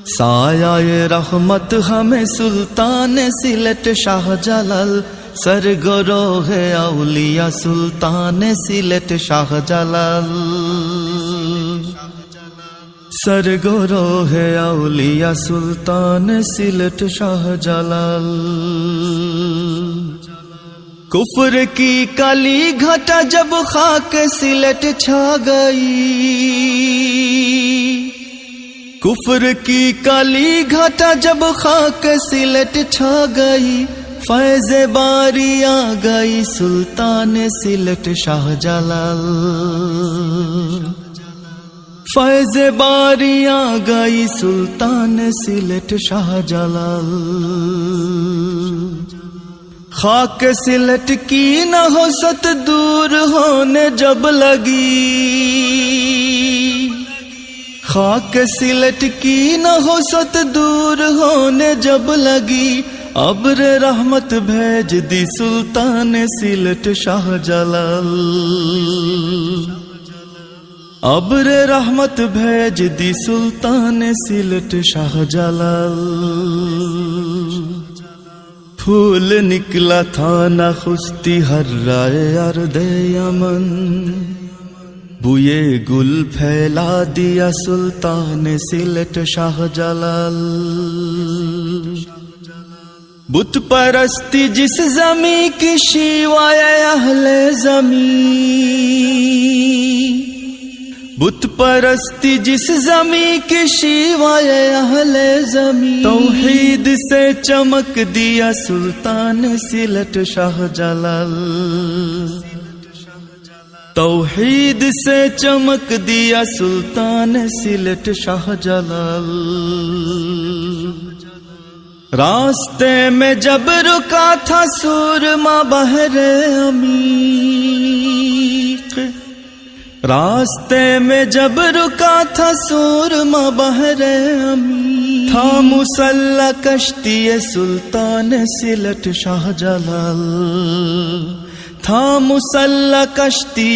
सायाए रहमत हमें सुल्तान सिलट शाहजालाल सरगरो है औलिया सुल्तान सिलट शाहजालाल सरगरो है औलिया सुल्तान सिलट शाहजालाल कुफर की काली घटा जब खाक सिलट छा गई कुफर की काली घाटा जब खाक सिलट छा गई, फैज बारी आ गई, सुल्तान सिलट शाहजालाल फैज बारी आ गई, सुल्तान सिलट शाहजालाल खाक सिलट की न हो सत दूर होने जब लगी। खाक सिलट की न हो सत दूर होने जब लगी अब्र रहमत भेज दी सुल्तान सिलट शाहजालाल अब्र रहमत भेज दी सुल्तान सिलट शाहजालाल फूल निकला था न खुश्ती हर राय अर्द यमन बुए गुल फैला दिया सुल्तान सिलट शाहजालाल बुत परस्ती जिस जमी की शिवाय अहले जमी। बुत परस्ती जिस जमी की शिवाय अहले जमी। तौहीद से चमक दिया सुल्तान सिलट शाहजालाल তৌহিদ সে চমক দিয়া সুলতান সিলেট শাহজালাল রাস্তে মে জব রুকা থা সুরমা বহরে অমিক রাস্তে মে জব রুকা থা সুরমা বহরে অমিক থা মুসল্লা কশতি সুলতান সিলেট শাহজালাল থা মুসল্লা কশতি